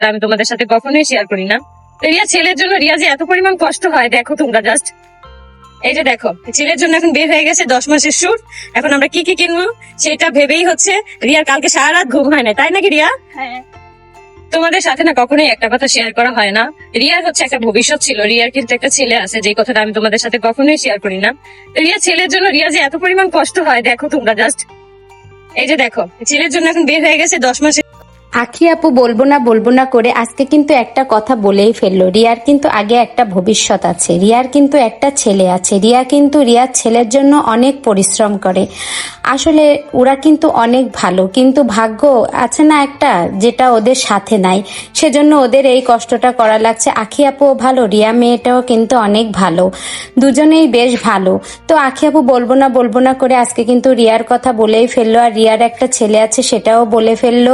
আমি তোমাদের সাথে কখনোই শেয়ার করি না। রিয়া ছেলের জন্য রিয়া যে এত পরিমাণ কষ্ট হয় দেখো তোমরা জাস্ট এই যে দেখো ছেলের জন্য এখন বের হয়ে গেছে দশ মাসের সুর। এখন আমরা কি কি কিনবো সেটা ভেবেই হচ্ছে রিয়ার কালকে সারা রাত ঘুম হয় না তাই নাকি রিয়া? হ্যাঁ। তোমাদের সাথে না কখনোই একটা কথা শেয়ার করা হয় না। রিয়ার হচ্ছে একটা ভবিষ্যৎ ছিল রিয়ার কিন্তু একটা ছেলে আছে যে কথাটা আমি তোমাদের সাথে কখনোই শেয়ার করি না। রিয়া ছেলের জন্য রিয়া যে এত পরিমাণ কষ্ট হয় দেখো তোমরা জাস্ট এই যে দেখো ছেলের জন্য এখন বের হয়ে গেছে দশ মাসের আখি আপু, বলব না বলব না করে আজকে কিন্তু একটা কথা বলেই ফেলল। রিয়ার কিন্তু আগে একটা ভবিষ্যৎ আছে। রিয়ার কিন্তু একটা ছেলে আছে। রিয়া কিন্তু রিয়ার ছেলের জন্য অনেক পরিশ্রম করে। আসলে ওরা কিন্তু অনেক ভালো, কিন্তু ভাগ্য আছে না একটা যেটা ওদের সাথে নাই। সেজন্য ওদের এই কষ্টটা করা লাগছে। আখি আপুও ভালো, রিয়া মেয়েটাও কিন্তু অনেক ভালো। দুজনেই বেশ ভালো। তো আখি আপু বলব না বলব না করে আজকে কিন্তু রিয়ার কথা বলেই ফেলল, আর রিয়ার একটা ছেলে আছে সেটাও বলে ফেলল।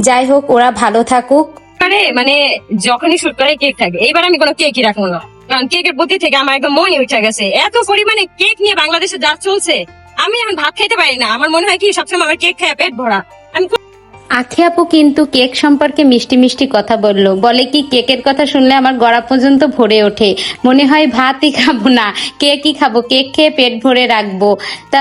যাই হোক, ওরা ভালো থাকুক। মানে মানে যখনই শুট করে কেক থাকে। এইবার আমি কোনো কেকই রাখব না। কারণ কেকের প্রতি থেকে আমার একদম মনে উঠে গেছে। এত পরিমাণে কেক নিয়ে বাংলাদেশে যা চলছে আমি এখন ভাত খাইতে পারি না। আমার মনে হয় কি, সবসময় আমার কেক খায় পেট ভরা। আমি আখি আপু কিন্তু কেক সম্পর্কে মিষ্টি মিষ্টি কথা বলল। বলে কি, কেকের কথা শুনলে আমার গড়া পর্যন্ত ভরে ওঠে। মনে হয় ভাতই খাব না, কেকই খাব, কেক খেয়ে পেট ভরে রাখব। তা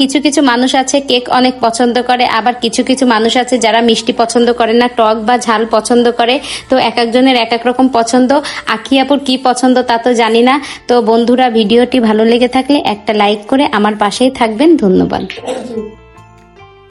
কিছু কিছু মানুষ আছে, কেক অনেক পছন্দ করে, আবার কিছু কিছু মানুষ আছে যারা মিষ্টি পছন্দ করে না, টক বা ঝাল পছন্দ করে। তো এক একজনের এক এক রকম পছন্দ। আখি আপুর কি পছন্দ তা তো জানি না। তো বন্ধুরা, ভিডিওটি ভালো লেগে থাকলে একটা লাইক করে আমার পাশেই থাকবেন। ধন্যবাদ।